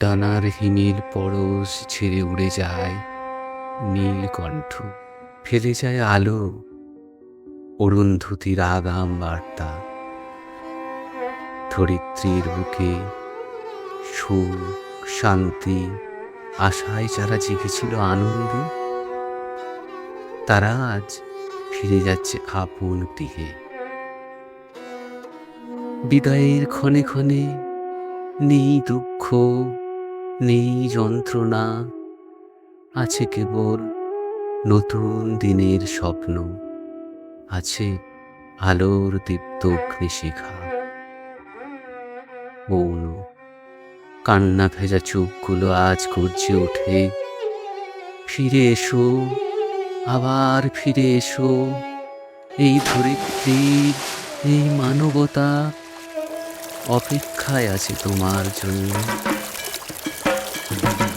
ডানার হিমিল পরশ ছেড়ে উড়ে যায় নীলকণ্ঠ ফেলে যায় আলো। অরুন্ধতির আগাম বার্তা। ধরিত্রীর বুকে সুখ, শান্তি, আশায় যারা জেগেছিল আনন্দে, তারা আজ ফিরে যাচ্ছে আপন গৃহে। বিদায়ের ক্ষণে ক্ষণে নেই দুঃখ নেই যন্ত্রণা। আছে কেবল নতুন দিনের স্বপ্ন। আছে আলোর দীপ্ত অগ্নিশিখা। মৌন। কান্না ভেজা চোখগুলো আজ গর্জে ওঠে। ফিরে এসো, আবার ফিরে এসো। এই ধরিত্রীর এই মানবতা অপেক্ষায় আছে তোমার জন্য। Thank you.